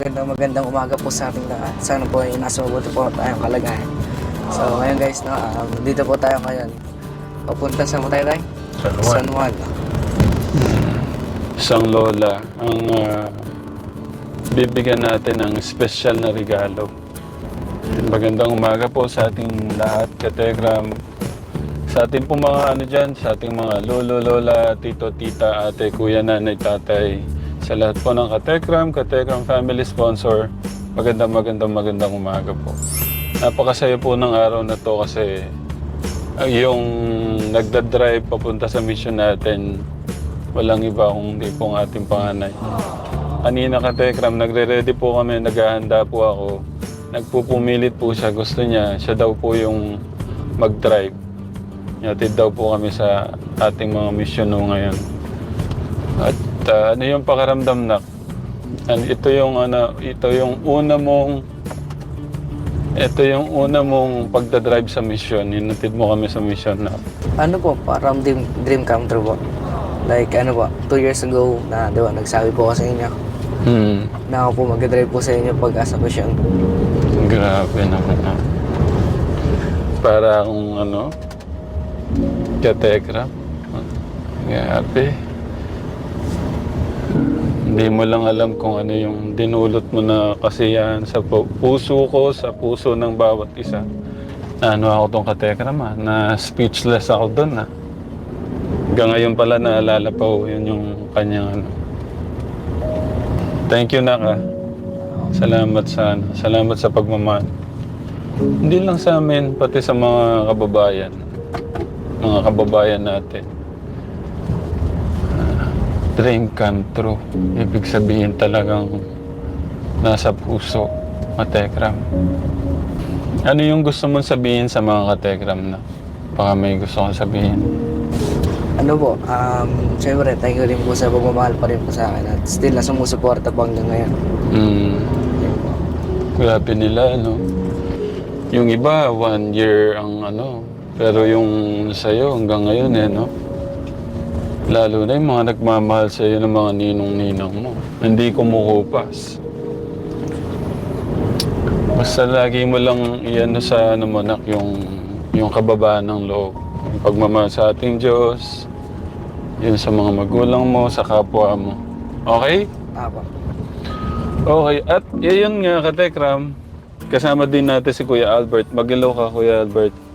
Magandang magandang umaga po sa ating lahat. Sana po ay nasa mabuti po tayong kalagayan. So ngayon guys, no, um, dito po tayo ngayon. Papunta sa tayo tayo? San San Juan. Isang lola ang ah, bibigyan natin ng special na regalo. Magandang umaga po sa ating lahat, kategram. Sa ating po mga ano dyan, sa ating mga lolo, lola, tito, tita, ate, kuya, nanay, tatay. Sa lahat po ng kategram, kategram family sponsor. Magandang, magandang, magandang umaga po. Napakasaya po ng araw na to kasi ah, yung nagdadrive papunta sa mission natin, walang iba kung hindi po ang ating panganay. Kanina ka Tekram, nagre-ready po kami, naghahanda po ako. Nagpupumilit po siya, gusto niya, siya daw po yung mag-drive. Yatid daw po kami sa ating mga mission ngayon. At ah, ano yung pakaramdam na? An- ito yung ano, ito yung una mong ito yung una mong pagdadrive sa mission. Hinatid mo kami sa mission na. Ano po, parang dream, dream come true po. Like ano po, two years ago na di ba, nagsabi po ako sa inyo Hmm. na ako po mag-drive po sa inyo pag asa mission. Grabe naman na. Para akong ano, kategra. Grabe. Hindi mo lang alam kung ano yung dinulot mo na kasiyahan sa pu- puso ko, sa puso ng bawat isa. Na ano ako tong kategra ma, na speechless ako doon na. Hanggang ngayon pala naalala pa ko yun yung kanyang ano. Thank you, Naka. Salamat sa ano, salamat sa pagmamahal. Hindi lang sa amin, pati sa mga kababayan. Mga kababayan natin. Dream come true. Ibig sabihin talagang nasa puso, katekram. Ano yung gusto mong sabihin sa mga katekram na? Baka may gusto kong sabihin. Ano po, um, syempre, thank you rin po sa pagmamahal pa rin po sa akin at still na sumusuporta po hanggang ngayon. Mm. Grabe nila, ano. Yung iba, one year ang ano. Pero yung sa'yo, hanggang ngayon, eh, no? Lalo na yung mga nagmamahal sa'yo ng mga ninong-ninang mo. Hindi kumukupas. Basta lagi mo lang iyan sa ano mo, nak, yung, yung kababaan ng loob. Yung pagmamahal sa ating Diyos, yun sa mga magulang mo, sa kapwa mo. Okay? Apo. Okay, at yun nga, Katekram, kasama din natin si Kuya Albert. Mag-hello ka, Kuya Albert.